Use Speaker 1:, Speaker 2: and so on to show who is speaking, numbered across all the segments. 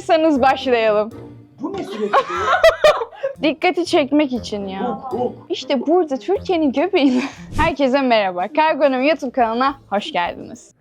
Speaker 1: Hazırsanız başlayalım.
Speaker 2: Bu ne süreçti?
Speaker 1: Dikkati çekmek için ya. İşte burada Türkiye'nin göbeğinde. Herkese merhaba. Kargonom YouTube kanalına hoş geldiniz.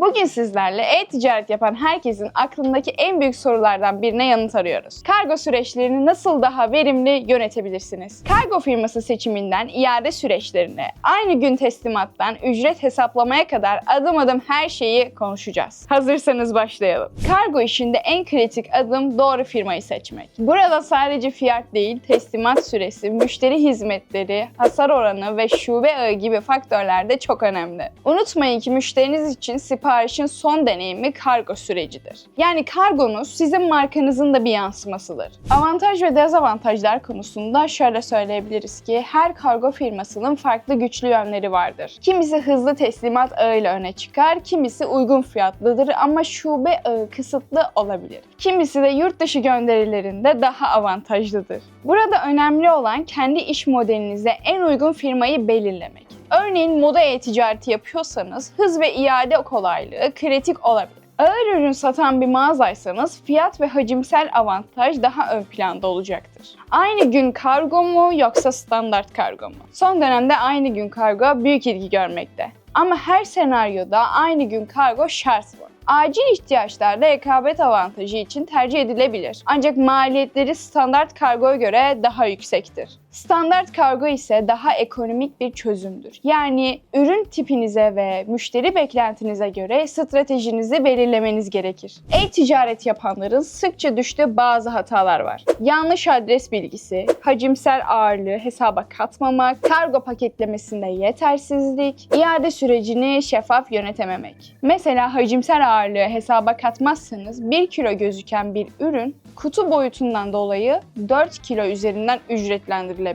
Speaker 1: Bugün sizlerle e-ticaret yapan herkesin aklındaki en büyük sorulardan birine yanıt arıyoruz. Kargo süreçlerini nasıl daha verimli yönetebilirsiniz? Kargo firması seçiminden iade süreçlerine, aynı gün teslimattan ücret hesaplamaya kadar adım adım her şeyi konuşacağız. Hazırsanız başlayalım. Kargo işinde en kritik adım doğru firmayı seçmek. Burada sadece fiyat değil, teslimat süresi, müşteri hizmetleri, hasar oranı ve şube ağı gibi faktörler de çok önemli. Unutmayın ki müşteriniz için siparişin son deneyimi kargo sürecidir. Yani kargonuz sizin markanızın da bir yansımasıdır. Avantaj ve dezavantajlar konusunda şöyle söyleyebiliriz ki her kargo firmasının farklı güçlü yönleri vardır. Kimisi hızlı teslimat ağıyla öne çıkar, kimisi uygun fiyatlıdır ama şube ağı kısıtlı olabilir. Kimisi de yurt dışı gönderilerinde daha avantajlıdır. Burada önemli olan kendi iş modelinize en uygun firmayı belirlemek. Örneğin moda e-ticareti yapıyorsanız hız ve iade kolaylığı kritik olabilir. Ağır ürün satan bir mağazaysanız fiyat ve hacimsel avantaj daha ön planda olacaktır. Aynı gün kargo mu yoksa standart kargo mu? Son dönemde aynı gün kargo büyük ilgi görmekte. Ama her senaryoda aynı gün kargo şart mı? Acil ihtiyaçlarda rekabet avantajı için tercih edilebilir. Ancak maliyetleri standart kargoya göre daha yüksektir. Standart kargo ise daha ekonomik bir çözümdür. Yani ürün tipinize ve müşteri beklentinize göre stratejinizi belirlemeniz gerekir. E-ticaret yapanların sıkça düştüğü bazı hatalar var. Yanlış adres bilgisi, hacimsel ağırlığı hesaba katmamak, kargo paketlemesinde yetersizlik, iade sürecini şeffaf yönetememek. Mesela hacimsel ağırlığı hesaba katmazsanız 1 kilo gözüken bir ürün kutu boyutundan dolayı 4 kilo üzerinden ücretlendirilebilir.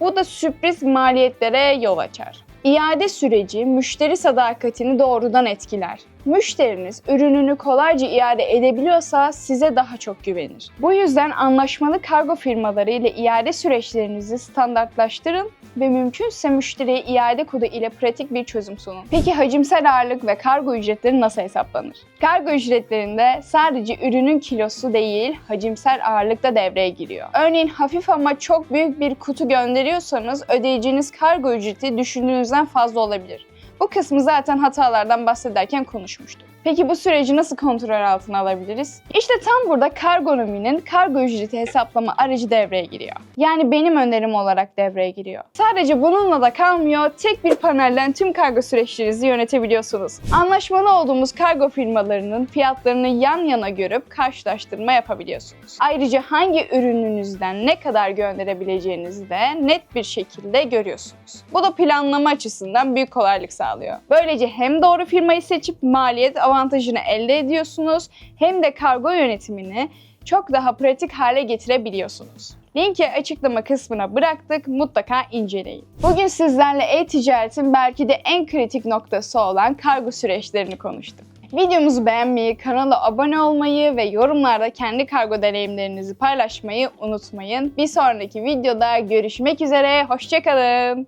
Speaker 1: Bu da sürpriz maliyetlere yol açar. İade süreci müşteri sadakatini doğrudan etkiler. Müşteriniz ürününü kolayca iade edebiliyorsa size daha çok güvenir. Bu yüzden anlaşmalı kargo firmaları ile iade süreçlerinizi standartlaştırın ve mümkünse müşteriye iade kodu ile pratik bir çözüm sunun. Peki hacimsel ağırlık ve kargo ücretleri nasıl hesaplanır? Kargo ücretlerinde sadece ürünün kilosu değil, hacimsel ağırlık da devreye giriyor. Örneğin hafif ama çok büyük bir kutu gönderiyorsanız ödeyeceğiniz kargo ücreti düşündüğünüzden fazla olabilir. Bu kısmı zaten hatalardan bahsederken konuşmuştuk. Peki bu süreci nasıl kontrol altına alabiliriz? İşte tam burada kargonominin kargo ücreti hesaplama aracı devreye giriyor. Yani benim önerim olarak devreye giriyor. Sadece bununla da kalmıyor, tek bir panelden tüm kargo süreçlerinizi yönetebiliyorsunuz. Anlaşmalı olduğumuz kargo firmalarının fiyatlarını yan yana görüp karşılaştırma yapabiliyorsunuz. Ayrıca hangi ürününüzden ne kadar gönderebileceğinizi de net bir şekilde görüyorsunuz. Bu da planlama açısından büyük kolaylık sağlıyor. Böylece hem doğru firmayı seçip maliyet avantajını elde ediyorsunuz hem de kargo yönetimini çok daha pratik hale getirebiliyorsunuz. Linki açıklama kısmına bıraktık, mutlaka inceleyin. Bugün sizlerle e-ticaretin belki de en kritik noktası olan kargo süreçlerini konuştuk. Videomuzu beğenmeyi, kanala abone olmayı ve yorumlarda kendi kargo deneyimlerinizi paylaşmayı unutmayın. Bir sonraki videoda görüşmek üzere, hoşçakalın.